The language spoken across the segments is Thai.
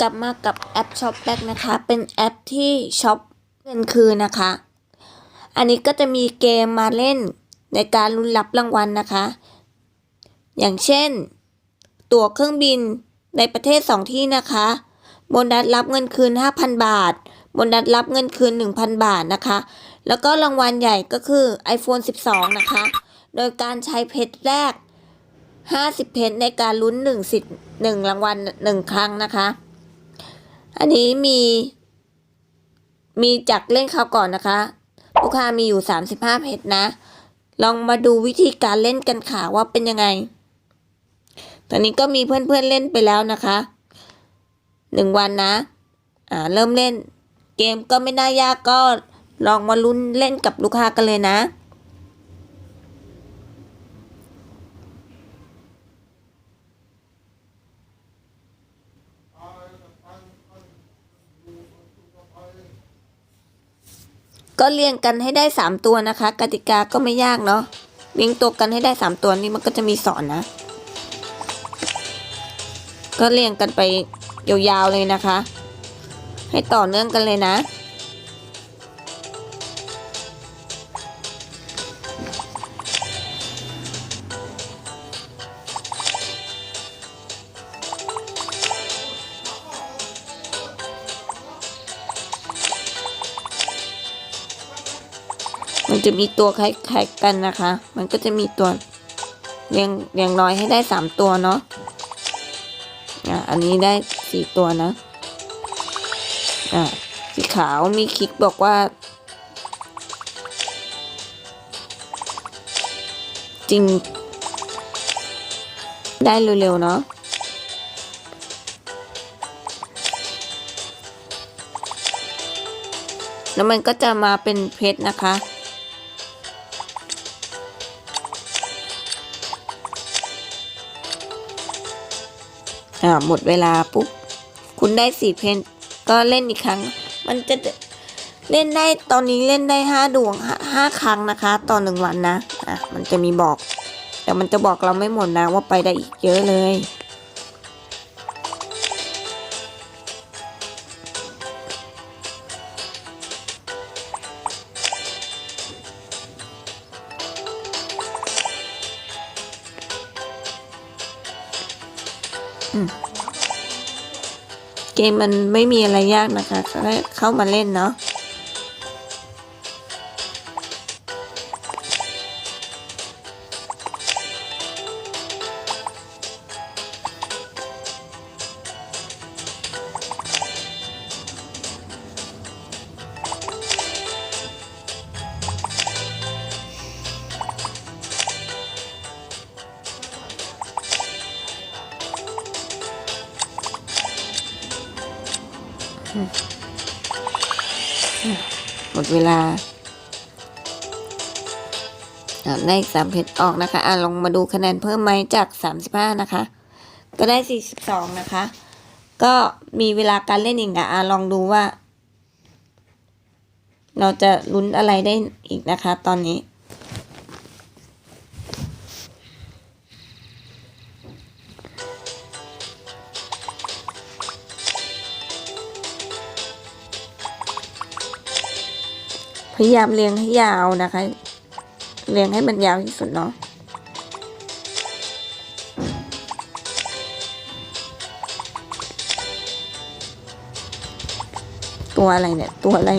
กลับมากับแอปช็อปแบ็กนะคะ เป็นแอปที่ช็อปเงินคืนนะคะ อันนี้ก็จะมีเกมมาเล่นในการลุ้นรับรางวัลนะคะ อย่างเช่น ตั๋วเครื่องบินในประเทศสองที่นะคะโบนัสรับเงินคืน 5,000 บาทโบนัสรับเงินคืน 1,000 บาทนะคะ แล้วก็รางวัลใหญ่ก็คือ iPhone 12 นะคะ โดยการใช้เพชรแรก 50 เพชรในการลุ้น1สิทธิ์1รางวัล 1 ครั้งนะคะ อันนี้มี มีจากเล่นคราวก่อนนะคะ ลูกค้ามีอยู่ 35 เพชรนะ ลองมาดูวิธีการเล่นกันค่ะว่าเป็นยังไง ตอนนี้ก็มีเพื่อนๆเล่นไปแล้วนะคะหนึ่งวันนะ อ่า เริ่มเล่น เกมก็ไม่น่ายากก็ลองมาลุ้นเล่นกับลูกค้ากันเลยนะ ก็เรียงกันให้ได้สามตัวนะคะ กติกาก็ไม่ยากเนาะเรียงตัวกันให้ได้สามตัวนี่มันก็จะมีสอนนะ ก็เรียงกันไปยาวๆเลยนะคะ ให้ต่อเนื่องกันเลยนะ มันจะมีตัวคล้ายๆกันนะคะ มันก็จะมีตัวเรียงเรียงน้อยให้ได้สามตัวเนาะอะอันนี้ได้สี่ตัวนะอะสีขาวมีคลิกบอกว่า จริง ได้เร็วๆเนาะแล้วมันก็จะมาเป็นเพชรนะคะ อ่าหมดเวลาปุ๊บคุณได้สี่เพนก็เล่นอีกครั้ง มันจะเล่นได้ตอนนี้เล่นได้ห้าดวงห้าห้าครั้งนะคะ ต่อหนึ่งวันนะอะมันจะมีบอก แต่มันจะบอกเราไม่หมดนะว่าไปได้อีกเยอะเลย เกมมันไม่มีอะไรยากนะคะแค่เข้ามาเล่นเนาะ หมดเวลาได้สามเพชรออกนะคะอะลองมาดูคะแนนเพิ่มไหมจากสามสิบห้านะคะ ก็ได้สี่สิบสองนะคะ ก็มีเวลาการเล่นอีกนะอะลองดูว่า เราจะลุ้นอะไรได้อีกนะคะ ตอนนี้ พยายามเรียงให้ยาวนะคะ เรียงให้มันยาวที่สุดเนาะตัวอะไรเนี่ย ตัวอะไร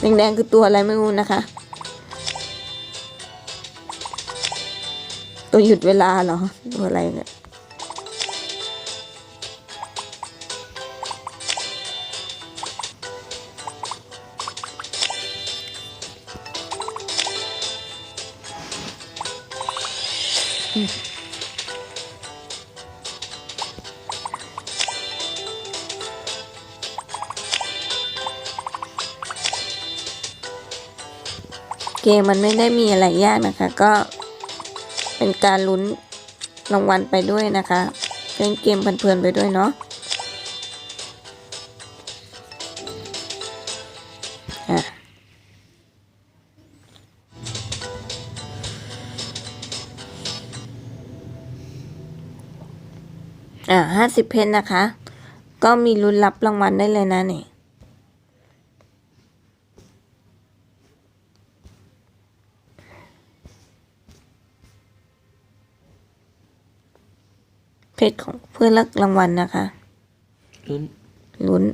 แดงๆคือตัวอะไรไม่รู้นะคะ ตัวหยุดเวลาเหรอ ตัวอะไรเนี่ย เกมมันไม่ได้มีอะไรยากนะคะ ก็เป็นการลุ้นรางวัลไปด้วยนะคะเล่นเกมเพลินๆไปด้วยเนาะอะ อ่าห้าสิบเพนนะคะ ก็มีลุ้นรับรางวัลได้เลยนะนี่เพจของเพื่อนรับรางวัลนะคะลุ้นลุ้น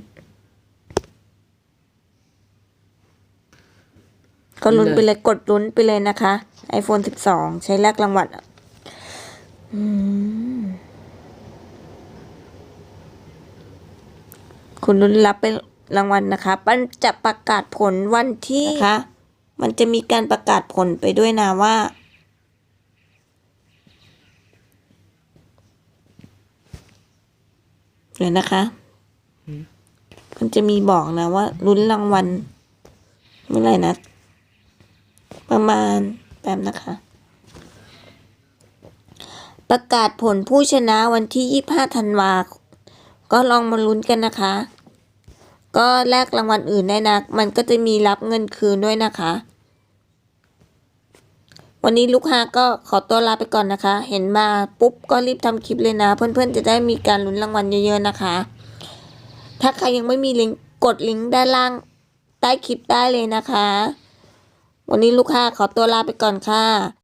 ก็ลุ้นไปเลยกดลุ้นไปเลยนะคะ iPhone 12 ใช้แลกรางวัลอะอืม คุณลุ้นรับไปรางวัลนะคะมันจะประกาศผลวันที่นะคะ มันจะมีการประกาศผลไปด้วยนะว่า เดี๋ยวนะคะ มันจะมีบอกนะว่าลุ้นรางวัลเมื่อไหร่นะ ประมาณแป๊บนะคะ ประกาศผลผู้ชนะวันที่ 25 ธันวา ก็ลองมาลุ้นกันนะคะ ก็แลกรางวัลอื่นได้นะ มันก็จะมีรับเงินคืนด้วยนะคะ วันนี้ลูกค้าก็ขอตัวลาไปก่อนนะคะ เห็นมาปุ๊บก็รีบทำคลิปเลยนะ เพื่อนๆจะได้มีการลุ้นรางวัลเยอะๆนะคะ ถ้าใครยังไม่มีลิงก์กดลิงก์ด้านล่างใต้คลิปได้เลยนะคะ วันนี้ลูกค้าขอตัวลาไปก่อนค่ะ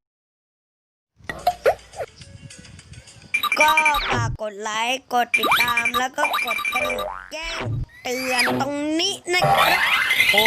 ก็ฝากกดไลค์กดติดตามแล้วก็กดกระดิ่งแจ้งเตือนตรงนี้นะครับโอ้